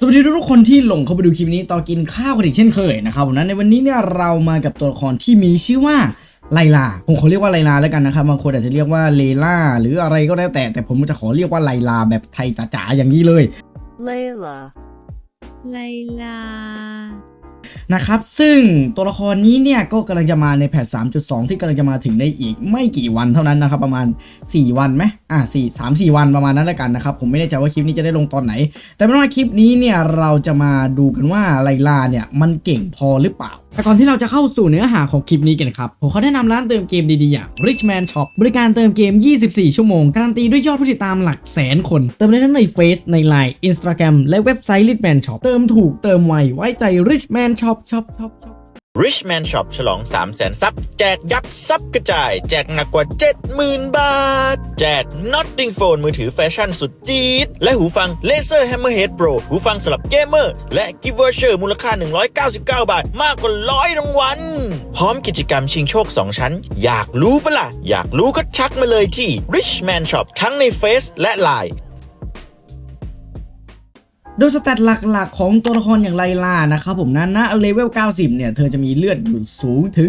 สวัสดีทุกคนที่หลงเข้าไปดูคลิปนี้ต่อกินข้าวกันอีกเช่นเคยนะครับผมนั้นในวันนี้เนี่ยเรามากับตัวละครที่มีชื่อว่าไลลาผมขอเรียกว่าไลลาแล้วกันนะครับบางคนอาจจะเรียกว่าเลล่าหรืออะไรก็แล้วแต่แต่ผมจะขอเรียกว่าไลลาแบบไทยจ๋าๆอย่างนี้เลยเลลาไลลา นะครับ ซึ่งตัวละครนี้เนี่ยก็กำลังจะมาในแพท 3.2 ที่กำลังจะมาถึงในอีกไม่กี่วันเท่านั้นนะครับ ประมาณ 4 วันไหมอะ4 3 4วันประมาณนั้นละกันนะครับ ผมไม่แน่ใจว่าคลิปนี้จะได้ลงตอนไหน แต่เป็นว่าคลิปนี้เนี่ยเราจะมาดูกันว่าไลลาเนี่ยมันเก่งพอหรือเปล่า แต่ก่อนที่เราจะเข้าสู่เนื้อหาของคลิปนี้กันครับ ผมขอแนะนำร้านเติมเกมดีๆ อย่าง Richman Shop บริการเติมเกม 24 ชั่วโมง การันตีด้วยยอดผู้ติดตามหลักแสนคน เติมได้ทั้งใน Face ใน Line Instagram และเว็บไซต์ Richman Shop เติมถูกเติมไวไว้ใจ Richman Shop Shop Shop Shop Richman Shop ฉลอง 3 0 0แสนซับแจกยับซับกระจาย แจกหนักกว่า 70,000 บาท แจก Notting Phone มือถือแฟชั่นสุดจี๊ด และหูฟัง Laser Hammerhead Pro หูฟังสำหรับเกมเมอร์ และ Gift Voucher มูลค่า 199 บาท มากกว่าร้อยรางวัล พร้อมกิจกรรมชิงโชค 2 ชั้น อยากรู้ปะล่ะ อยากรู้ก็ชักมาเลยที่ Richman Shop ทั้งใน Face และ Line โดยสแตทหลักๆ ของตัวละครอย่างไลลานะครับผมนั้นนะเลเวล 90 เนี่ย เธอจะมีเลือดอยู่สูงถึง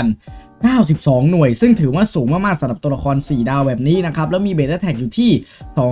11,092 หน่วย ซึ่งถือว่าสูงมาก ๆสำหรับตัวละคร 4 ดาวแบบนี้นะครับ แล้วมีเบต้าแท็กอยู่ที่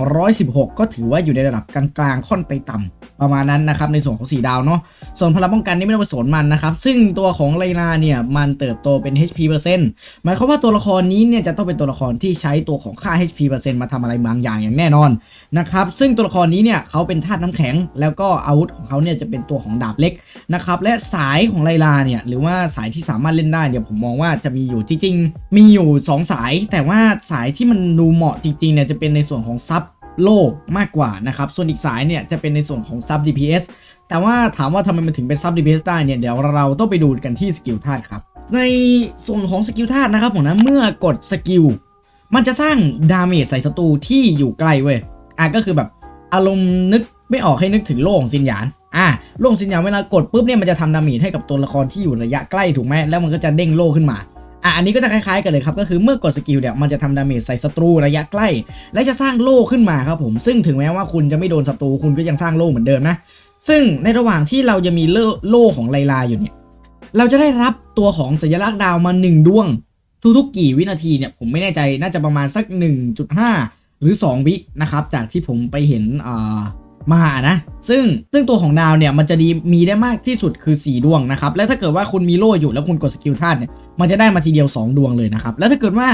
216 ก็ถือว่าอยู่ในระดับกลางๆ ค่อนไปต่ำ ประมาณนั้นนะครับในส่วนของ 4 ดาวเนาะส่วนพลังป้องกันนี่ไม่ต้องไปสนมันนะครับ ซึ่งตัวของไลลาเนี่ยมันเติบโตเป็น HP เปอร์เซ็นต์หมายความว่าตัวละครนี้เนี่ยจะต้องเป็นตัวละครที่ใช้ตัวของค่า HP เปอร์เซ็นต์มาทำอะไรบางอย่างอย่างแน่นอนนะครับซึ่งตัวละครนี้เนี่ยเขาเป็นธาตุน้ำแข็ง แล้วก็อาวุธของเขาเนี่ยจะเป็นตัวของดาบเล็กนะครับและสายของไลลาเนี่ยหรือว่าสายที่สามารถเล่นได้เนี่ยผมมองว่าจะมีอยู่จริงๆมีอยู่ 2 สาย แต่ว่าสายที่มันดูเหมาะจริงๆเนี่ยจะเป็นในส่วนของซับ โลมากกว่านะครับ ส่วนอีกสายเนี่ยจะเป็นในส่วนของซับ DPS แต่ว่าถามว่าทำไมมันถึงเป็นซับ DPS ได้เนี่ยเดี๋ยวเราต้องไปดูกันที่สกิลธาตุครับ ในส่วนของสกิลธาตุนะครับผมนะเมื่อกดสกิลมันจะสร้างดาเมจใส่ศัตรูที่อยู่ใกล้เว้ยอะก็คือแบบอารมณ์นึกไม่ออกให้นึกถึงโล่ของซินหยานอะโล่ของซินหยานเวลากดปุ๊บเนี่ยมันจะทำดาเมจให้กับตัวละครที่อยู่ระยะใกล้ถูกไหมแล้วมันก็จะเด้งโล่ขึ้นมา อะอันนี้ก็จะคล้ายๆกันเลยครับก็คือเมื่อกดสกิลเนี่ยมันจะทำดาเมจใส่ศัตรูระยะใกล้ และจะสร้างโล่ขึ้นมาครับผมซึ่งถึงแม้ว่าคุณจะไม่โดนศัตรูคุณก็ยังสร้างโล่เหมือนเดิมนะซึ่งในระหว่างที่เราจะมีโล่โล่ของไลลาอยู่เนี่ยเราจะได้รับตัวของสัญลักษณ์ดาวมาหนึ่งดวง ทุกๆกี่วินาทีเนี่ยผมไม่แน่ใจน่าจะประมาณสัก 1.5 หรือ 2 วินะครับจากที่ผมไปเห็นอ่า มานะ ซึ่งซึ่งตัวของดาวเนี่ยมันจะดีมีได้มากที่สุดคือ 4 ดวงนะครับ และถ้าเกิดว่าคุณมีโล่อยู่แล้วคุณกดสกิลธาตุเนี่ยมันจะได้มาทีเดียว 2 ดวงเลยนะครับ แล้วถ้าเกิดว่า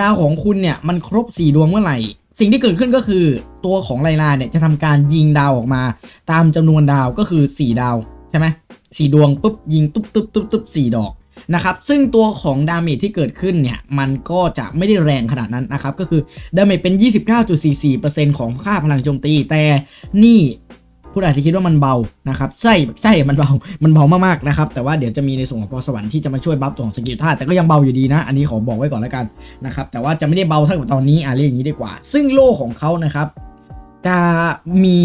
ดาวของคุณเนี่ยมันครบ 4 ดวงเมื่อไหร่ สิ่งที่เกิดขึ้นก็คือตัวของไลลาเนี่ยจะทำการยิงดาวออกมา ตามจำนวนดาวก็คือ 4 ดาวใช่ไหมสี่ดวงปุ๊บยิงตุ๊บตุ๊บตุ๊บตุ๊บสี่ดอก นะครับซึ่งตัวของดาเมจที่เกิดขึ้นเนี่ยมันก็จะไม่ได้แรงขนาดนั้นนะครับก็คือดาเมจเป็น 29.44%ของค่าพลังโจมตี แต่นี่คุณอาจจะคิดว่ามันเบานะครับใช่ใช่มันเบา มันเบามากๆนะครับ แต่ว่าเดี๋ยวจะมีในส่วนของพรสวรรค์ที่จะมาช่วยบัฟตัวของสกิลธาตุแต่ก็ยังเบาอยู่ดีนะ อันนี้ขอบอกไว้ก่อนแล้วกันนะครับ แต่ว่าจะไม่ได้เบาเท่ากับตอนนี้อะเรียกอย่างนี้ดีกว่า ซึ่งโล่ของเขานะครับ จะมี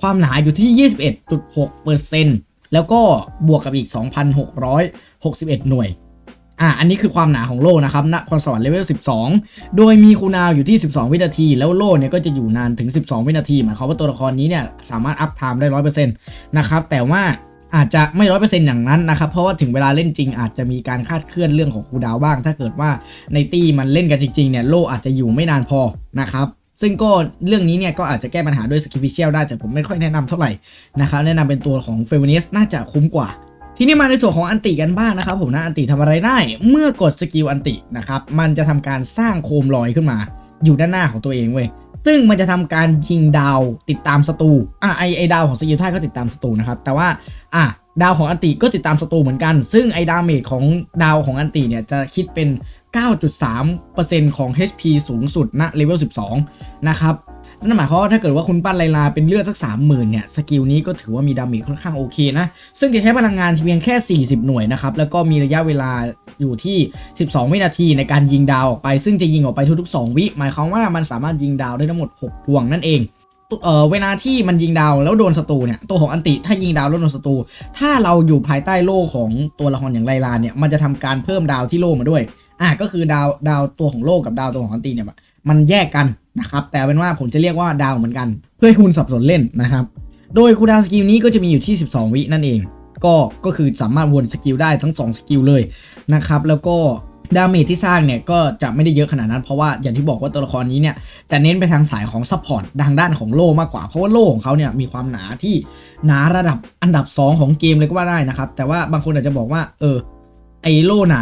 ความหนาอยู่ที่ 21.6% แล้วก็บวกกับอีก 2,661 หน่วย อะอันนี้คือความหนาของโล่นะครับณพรสวรรค์เลเวล 12 โดยมีคูลดาวอยู่ที่ 12 วินาที แล้วโล่เนี่ยก็จะอยู่นานถึง 12 วินาที หมายความว่าตัวละครนี้เนี่ยสามารถอัพไทม์ได้ 100%นะครับ แต่ว่าอาจจะไม่100%อร์เซ็นต์อย่างนั้นนะครับ เพราะว่าถึงเวลาเล่นจริงอาจจะมีการคาดเคลื่อนเรื่องของคูดาวบ้าง ถ้าเกิดว่าในตีมันเล่นกันจริงๆเนี่ยโล่อาจจะอยู่ไม่นานพอนะครับ ซึ่งก็เรื่องนี้เนี่ยก็อาจจะแก้ปัญหาด้วยสกิฟิเชียลได้แต่ผมไม่ค่อยแนะนำเท่าไหร่นะครับแนะนำเป็นตัวของเฟเวเนสน่าจะคุ้มกว่า ทีนี้มาในส่วนของอันติกันบ้างนะครับผมนะอันติทำอะไรได้ เมื่อกดสกิลอันตินะครับมันจะทำการสร้างโคมลอยขึ้นมา อยู่ด้านหน้าของตัวเองเว้ยซึ่งมันจะทำการยิงดาวติดตามศัตรูอะไอไอดาวของสกิลท่าก็ติดตามศัตรูนะครับแต่ว่าอะ ดาวของอันติก็ติดตามศัตรูเหมือนกัน ซึ่งไอดาเมจของดาวของอันติเนี่ยจะคิดเป็น 9.3%ของ HP สูงสุดณเลเวล 12 นะครับ นั่นหมายความว่าถ้าเกิดว่าคุณปั้นไลลาเป็นเลือดสัก 30,000 เนี่ย สกิลนี้ก็ถือว่ามีดาเมจค่อนข้างโอเคนะ ซึ่งจะใช้พลังงานเพียงแค่ 40 หน่วยนะครับ แล้วก็มีระยะเวลาอยู่ที่ 12 วินาทีในการยิงดาวออกไป ซึ่งจะยิงออกไปทุกๆ 2 วิ หมายความว่ามันสามารถยิงดาวได้ทั้งหมด 6 ดวงนั่นเอง เออเวลาที่มันยิงดาวแล้วโดนศัตรูเนี่ยตัวของอันติถ้ายิงดาวแล้วโดนศัตรูถ้าเราอยู่ภายใต้โล่ของตัวละครอย่างไลลาเนี่ยมันจะทำการเพิ่มดาวที่โล่มาด้วยอะก็คือดาวดาวตัวของโล่กับดาวตัวของอันติเนี่ยมันแยกกันนะครับแต่เป็นว่าผมจะเรียกว่าดาวเหมือนกัน เพื่อให้คุณสับสนเล่นนะครับโดยคูดาวสกิลนี้ก็จะมีอยู่ที่ 12 วินั่นเอง ก็ก็คือสามารถวนสกิลได้ทั้ง 2 สกิลเลยนะครับแล้วก็ ดาเมจที่สร้างเนี่ยก็จะไม่ได้เยอะขนาดนั้น เพราะว่าอย่างที่บอกว่าตัวละครนี้เนี่ยจะเน้นไปทางสายของซัพพอร์ตทางด้านของโล่มากกว่า เพราะว่าโล่ของเขาเนี่ยมีความหนาที่หนาระดับอันดับ 2 ของเกมเลยก็ว่าได้นะครับ แต่ว่าบางคนอาจจะบอกว่าเออไอโล่หนา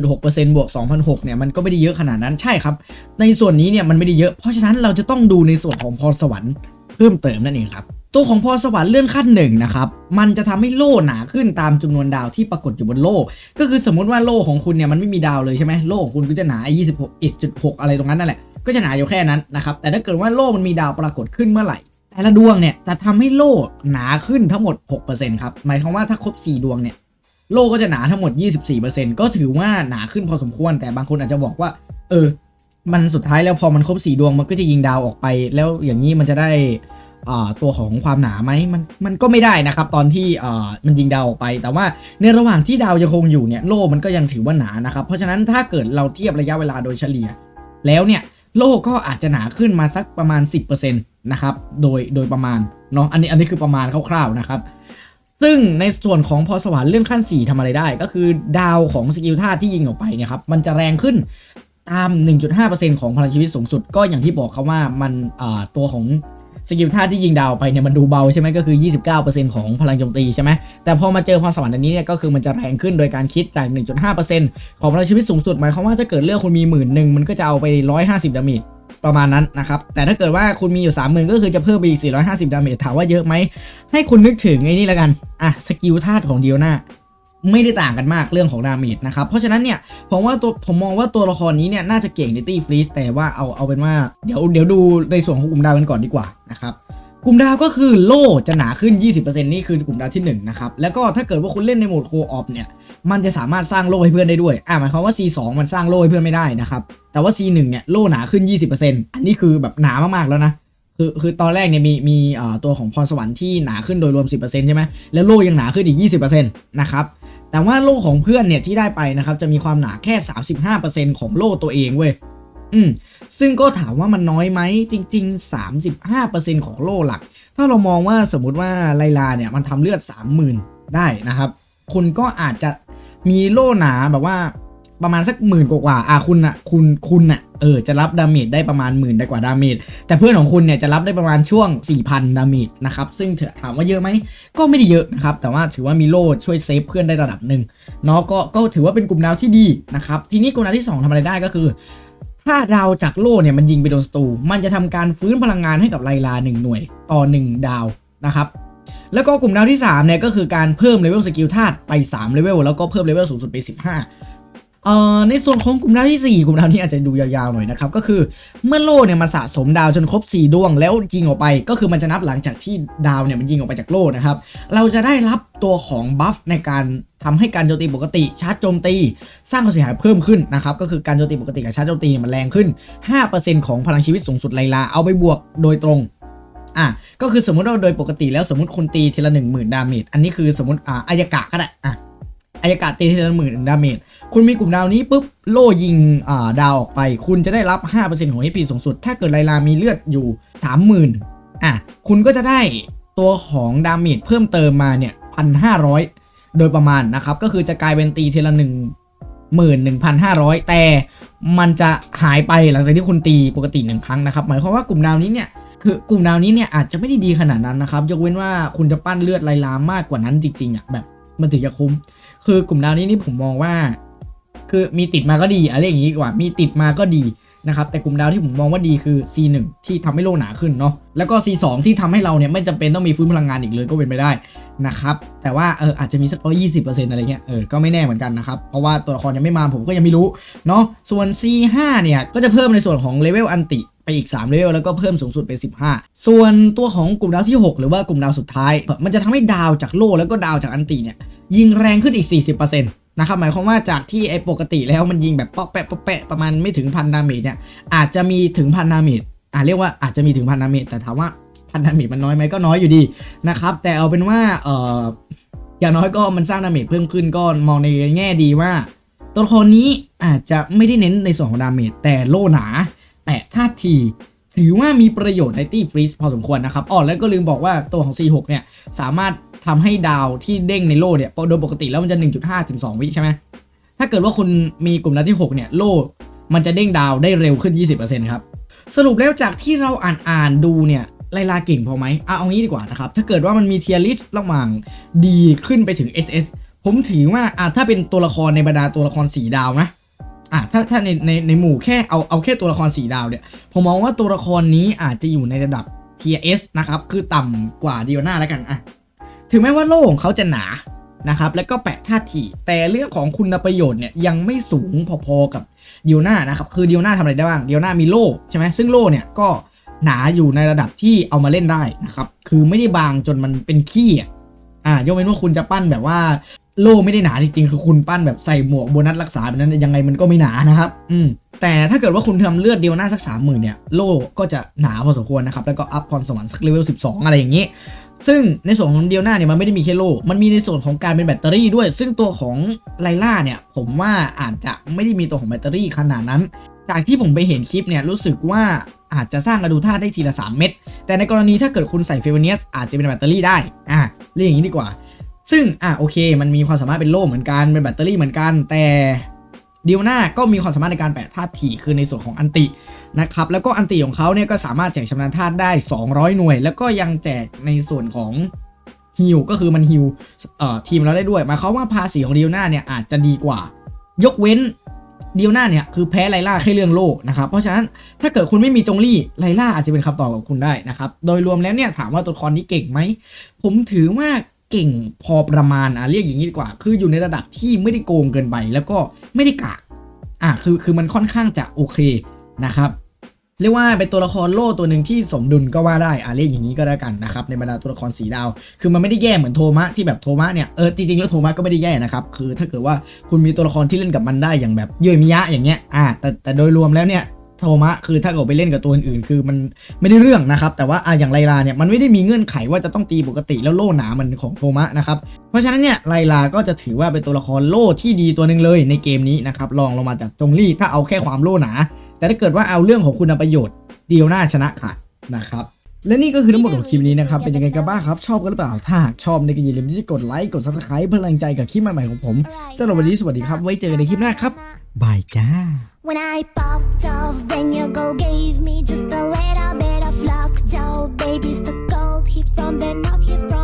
21.6%บวก2,006เนี่ย มันก็ไม่ได้เยอะขนาดนั้น ใช่ครับ ในส่วนนี้เนี่ย มันไม่ได้เยอะ เพราะฉะนั้นเราจะต้องดูในส่วนของพรสวรรค์เพิ่มเติมนั่นเองครับ ตัวของพรสวรรค์เลื่อนขั้นหนึ่งนะครับ มันจะทำให้โล่หนาขึ้นตามจำนวนดาวที่ปรากฏอยู่บนโล่ ก็คือสมมติว่าโล่ของคุณเนี่ยมันไม่มีดาวเลยใช่ไหมโล่ของคุณก็จะหนา26 1.6อะไรตรงนั้นนั่นแหละ ก็จะหนาอยู่แค่นั้นนะครับ แต่ถ้าเกิดว่าโล่มันมีดาวปรากฏขึ้นเมื่อไหร่ แต่ละดวงเนี่ยจะทำให้โล่หนาขึ้นทั้งหมด 6%ครับ หมายความว่าถ้าครบ 4 ดวงเนี่ยโล่ก็จะหนาทั้งหมด 24%ก็ถือว่าหนาขึ้นพอสมควร แต่บางคนอาจจะบอกว่า เออ มันสุดท้ายแล้วพอมันครบ 4 ดวงมันก็จะยิงดาวออกไป แล้วอย่างนี้มันจะได้ ตัวของความหนาไหมมันมันก็ไม่ได้นะครับ ตอนที่มันยิงดาวออกไป แต่ว่าในระหว่างที่ดาวยังคงอยู่เนี่ยโล่มันก็ยังถือว่าหนานะครับเพราะฉะนั้นถ้าเกิดเราเทียบระยะเวลาโดยเฉลี่ย แล้วเนี่ยโล่ก็อาจจะหนาขึ้นมาสักประมาณ 10%นะครับโดยโดยประมาณเนาะอันนี้อันนี้คือประมาณคร่าวๆนะครับซึ่งในส่วนของพอสวรรค์เลื่อนขั้น 4ทำอะไรได้ ก็คือดาวของสกิลท่าที่ยิงออกไปเนี่ยครับมันจะแรงขึ้นตาม 1.5%ของพลังชีวิตสูงสุด ก็อย่างที่บอกครับว่ามันตัวของ สกิลท่าที่ยิงดาวไปเนี่ยมันดูเบาใช่ไหมก็คือ 29%ของพลังโจมตีใช่ไหมแต่พอมาเจอพรสวรรค์อันนี้เนี่ยก็คือมันจะแรงขึ้นโดยการคิดจาก 1.5%ของพลังชีวิตสูงสุดหมายความว่าถ้าเกิดเลือกคุณมีหมื่นหนึ่งมันก็จะเอาไป 150 ดาเมจประมาณนั้นนะครับ แต่ถ้าเกิดว่าคุณมีอยู่ 30,000 ก็คือจะเพิ่มไปอีก 450 ดาเมจถามว่าเยอะไหมให้คุณนึกถึงไอ้นี่แล้วกันอะสกิลธาตุของเดียวนา ไม่ได้ต่างกันมากเรื่องของดาเมจนะครับ เพราะฉะนั้นเนี่ยผมว่าตัวผมมองว่าตัวละครนี้เนี่ยน่าจะเก่งในตีฟรีสแต่ว่าเอาเอาเป็นว่าเดี๋ยวเดี๋ยวดูในส่วนของกลุ่มดาวกันก่อนดีกว่านะครับกลุ่มดาวก็คือโล่จะหนาขึ้น 20%นี่คือกลุ่มดาวที่1นะครับ แล้วก็ถ้าเกิดว่าคุณเล่นในโหมดโคออฟเนี่ย มันจะสามารถสร้างโล่ให้เพื่อนได้ด้วย อ่าหมายความว่า C2 มันสร้างโล่ให้เพื่อนไม่ได้นะครับ แต่ว่า C1 เนี่ยโล่หนาขึ้น 20%อันนี้คือแบบหนามากๆแล้วนะ คือคือตอนแรกเนี่ยมีมีอ่าตัวของพรสวรรค์ที่หนาขึ้นโดยรวม 10%ใช่ไหมแล้วโล่ยังหนาขึ้นอีก 20%นะครับ แต่ว่าโล่ของเพื่อนเนี่ยที่ได้ไปนะครับจะมีความหนาแค่ 35%ของโล่ตัวเองเว้ยอืมซึ่งก็ถามว่ามันน้อยไหมจริง ๆ 35%ของโล่หลัก ถ้าเรามองว่าสมมุติว่าไลลาเนี่ยมันทำเลือด 30,000 ได้นะครับ คุณก็อาจจะมีโล่หนาแบบว่า ประมาณสักหมื่นกว่าอะคุณอะคุณคุณอะเออจะรับดาเมจได้ประมาณหมื่นได้กว่าดาเมจแต่เพื่อนของคุณเนี่ยจะรับได้ประมาณช่วง 4,000 ดาเมจนะครับซึ่งถามว่าเยอะไหมก็ไม่ได้เยอะนะครับแต่ว่าถือว่ามีโล่ช่วยเซฟเพื่อนได้ระดับหนึ่งเนาะก็ก็ถือว่าเป็นกลุ่มดาวที่ดีนะครับทีนี้กลุ่มดาวที่สองทำอะไรได้ก็คือ ถ้าดาวจากโล่เนี่ยมันยิงไปโดนศัตรูมันจะทำการฟื้นพลังงานให้กับไลลา1หน่วยต่อ 1 ดาวนะครับแล้วก็กลุ่มดาวที่3เนี่ยก็คือการเพิ่มเลเวลสกิลธาตุไป3เลเวลแล้วก็เพิ่มเลเวลสูงสุดไป 15 เอ่อในส่วนของกลุ่มดาวทีสี่ 4 กลุ่มดาวนี้อาจจะดูยาวๆหน่อยนะครับ ก็คือเมื่อโล่เนี่ยมันสะสมดาวจนครบ 4 ดวง แล้วยิงออกไป ก็คือมันจะนับหลังจากที่ดาวเนี่ยมันยิงออกไปจากโล่นะครับ เราจะได้รับตัวของบัฟในการทำให้การโจมตีปกติชาร์จโจมตี สร้างความเสียหายเพิ่มขึ้นนะครับก็คือการโจมตีปกติกับชาร์จโจมตีเนี่ยมันแรงขึ้น 5%ของพลังชีวิตสูงสุดไลลาเอาไปบวกโดยตรงอะก็คือสมมติว่าโดยปกติแล้วสมมติคุณตีทีละหนึ่งหมื่นดาเมจอันนี้คือสมมติอ่าอายกะก็ได้อะ อายกะตีทีละหมื่นดาเมจคุณมีกลุ่มดาวนี้ปุ๊บโล่ยิงอ่าดาวออกไป คุณจะได้รับ 5%ของ HP สูงสุด ถ้าเกิดไลลามีเลือดอยู่ 30,000อะคุณก็จะได้ตัวของดาเมจเพิ่มเติมมาเนี่ยพันห้าร้อยโดยประมาณนะครับ ก็คือจะกลายเป็นตีทีละหนึ่งหมื่นหนึ่งพันห้าร้อยแต่มันจะหายไปหลังจากที่คุณตีปกติหนึ่งครั้งนะครับ หมายความว่ากลุ่มดาวนี้เนี่ยคือกลุ่มดาวนี้เนี่ยอาจจะไม่ได้ดีขนาดนั้นนะครับ ยกเว้นว่าคุณจะปั้นเลือดไลลามากกว่านั้นจริงๆอะแบบ มันถึงจะคุ้ม คือกลุ่มดาวนี้นี่ผมมองว่า คือมีติดมาก็ดีอะไรอย่างนี้ดีกว่ามีติดมาก็ดีนะครับแต่กลุ่มดาวที่ผมมองว่าดีคือ C1 ที่ทำให้โลกหนาขึ้นเนาะแล้วก็ C2 ที่ทำให้เราเนี่ยไม่จำเป็นต้องมีฟื้นพลังงานอีกเลยก็เป็นไปได้นะครับแต่ว่าเอออาจจะมีสักร้อยยี่สิบเปอร์เซ็นต์อะไรเงี้ยเออก็ไม่แน่เหมือนกันนะครับเพราะว่าตัวละครยังไม่มาผมก็ยังไม่รู้เนาะส่วน C5 เนี่ยก็จะเพิ่มในส่วนของเลเวลอันติ ไปอีก3เลเวลแล้วก็เพิ่มสูงสุดเป็น15 ส่วนตัวของกลุ่มดาวที่ 6 หรือว่ากลุ่มดาวสุดท้าย มันจะทำให้ดาวจากโลแล้วก็ดาวจากอันติเนี่ยยิงแรงขึ้นอีก 40%นะครับหมายความว่าจากที่ไอ้ปกติแล้วมันยิงแบบเปาะแปะเปาะแปะประมาณไม่ถึงพันดาเมจเนี่ยอาจจะมีถึงพันดาเมจอ่าเรียกว่าอาจจะมีถึงพันดาเมจแต่ถามว่าพันดาเมจมันน้อยไหมก็น้อยอยู่ดีนะครับแต่เอาเป็นว่าเอ่ออย่างน้อยก็มันสร้างดาเมจเพิ่มขึ้นก็มองในแง่ดีว่า ตัวละครนี้อาจจะไม่ได้เน้นในส่วนของดาเมจแต่โล่หนา แปะท่าที ถือว่ามีประโยชน์ในตี้ฟรีซพอสมควรนะครับอ๋อแล้วก็ลืมบอกว่าตัวของ C6 เนี่ยสามารถทำให้ดาวที่เด้งในโล่เนี่ยโดยปกติแล้วมันจะ 1.5 ถึง 2 วิใช่ไหมถ้าเกิดว่าคุณมีกลุ่มนัดที่ 6 เนี่ยโล่มันจะเด้งดาวได้เร็วขึ้น 20%ครับสรุปแล้วจากที่เราอ่านอ่านดูเนี่ยไลลาเก่งพอไหมอะเอางี้ดีกว่านะครับ ถ้าเกิดว่ามันมีเทียริสระหว่างดีขึ้นไปถึง SS ผมถือว่าอะถ้าเป็นตัวละครในบรรดาตัวละครสีดาวนะ อะถ้าถ้าในในในหมู่แค่เอาเอาแค่ตัวละครสีดาวเนี่ยผมมองว่าตัวละครนี้อาจจะอยู่ในระดับ Tier S นะครับ คือต่ำกว่าดิโอนาแล้วกันอะถึงแม้ว่าโล่ของเขาจะหนานะครับแล้วก็แปะท่าทีแต่เรื่องของคุณประโยชน์เนี่ยยังไม่สูงพอๆกับดิโอนานะครับคือดิโอนาทำอะไรได้บ้างดิโอนามีโล่ใช่ไหมซึ่งโล่เนี่ยก็หนาอยู่ในระดับที่เอามาเล่นได้นะครับ คือไม่ได้บางจนมันเป็นขี้อะ อ่ายกเว้นว่าคุณจะปั้นแบบว่า โล่ไม่ได้หนาจริงๆคือคุณปั้นแบบใส่หมวกโบนัสรักษาแบบนั้นยังไงมันก็ไม่หนานะครับ อืมแต่ถ้าเกิดว่าคุณทำเลือดเดียวหน้าสักสามหมื่นเนี่ยโล่ก็จะหนาพอสมควรนะครับ แล้วก็อัพพรสวรรค์สักเลเวล12 อะไรอย่างนี้ ซึ่งในส่วนของเดียวหน้าเนี่ยมันไม่ได้มีแค่โล่มันมีในส่วนของการเป็นแบตเตอรี่ด้วย ซึ่งตัวของไลล่าเนี่ย ผมว่าอาจจะไม่ได้มีตัวของแบตเตอรี่ขนาดนั้น จากที่ผมไปเห็นคลิปเนี่ยรู้สึกว่าอาจจะสร้างกระดูธาตุได้ทีละ 3 เม็ดแต่ในกรณีถ้าเกิดคุณใส่เฟเวเนียสอาจจะเป็นแบตเตอรี่ได้อะเรียกอย่างนี้ดีกว่า ซึ่งอะโอเค มันมีความสามารถเป็นโล่เหมือนกัน เป็นแบตเตอรี่เหมือนกัน แต่ดิวนาก็มีความสามารถในการแปะธาตุถี่คือในส่วนของอันตินะครับ แล้วก็อันติของเขาเนี่ยก็สามารถแจกชำนาญธาตุได้ 200 หน่วย แล้วก็ยังแจกในส่วนของฮิลก็คือมันฮิลเอ่อทีมเราได้ด้วยหมายความว่าภาษีของดิวนาเนี่ยอาจจะดีกว่า ยกเว้นดิวนาเนี่ยคือแพ้ไลล่าแค่เรื่องโล่นะครับ เพราะฉะนั้นถ้าเกิดคุณไม่มีจงลี่ไลล่าอาจจะเป็นคำตอบกับคุณได้นะครับ โดยรวมแล้วเนี่ยถามว่าตัวละครนี้เก่งไหม ผมถือว่า เก่งพอประมาณอะเรียกอย่างนี้ดีกว่า คืออยู่ในระดับที่ไม่ได้โกงเกินไปแล้วก็ไม่ได้กากอะคือคือมันค่อนข้างจะโอเคนะครับเรียกว่าเป็นตัวละครโล่ตัวหนึ่งที่สมดุลก็ว่าได้อะเรียกอย่างนี้ก็ได้กันนะครับในบรรดาตัวละครสีดาว คือมันไม่ได้แย่เหมือนโทมะที่แบบโทมะเนี่ยเออจริงๆแล้วโทมะก็ไม่ได้แย่นะครับคือถ้าเกิดว่าคุณมีตัวละครที่เล่นกับมันได้อย่างแบบเยมิยะอย่างเงี้ยอะแต่แต่โดยรวมแล้วเนี่ย โทมะคือถ้าเกิดไปเล่นกับตัวอื่นๆคือมันไม่ได้เรื่องนะครับ แต่ว่าอะอย่างไลลาเนี่ยมันไม่ได้มีเงื่อนไขว่าจะต้องตีปกติแล้วโล่หนามันของโทมะนะครับเพราะฉะนั้นเนี่ยไลลาก็จะถือว่าเป็นตัวละครโล่ที่ดีตัวหนึ่งเลยในเกมนี้นะครับลองลงมาจากจงลี่ถ้าเอาแค่ความโล่หนา แต่ถ้าเกิดว่าเอาเรื่องของคุณประโยชน์เดียวหน้าชนะขาดนะครับ และนี่ก็คือทั้งหมดของคลิปนี้นะครับ เป็นยังไงกันบ้างครับ ชอบกันหรือเปล่า ถ้าชอบในก็อย่าลืมที่จะกดไลค์ กดซับสไครป์เพื่อแรงใจกับคลิปใหม่ๆของผมสำหรับวันนี้สวัสดีครับ ไว้เจอกันในคลิปหน้าครับ บายจ้า From the north, he from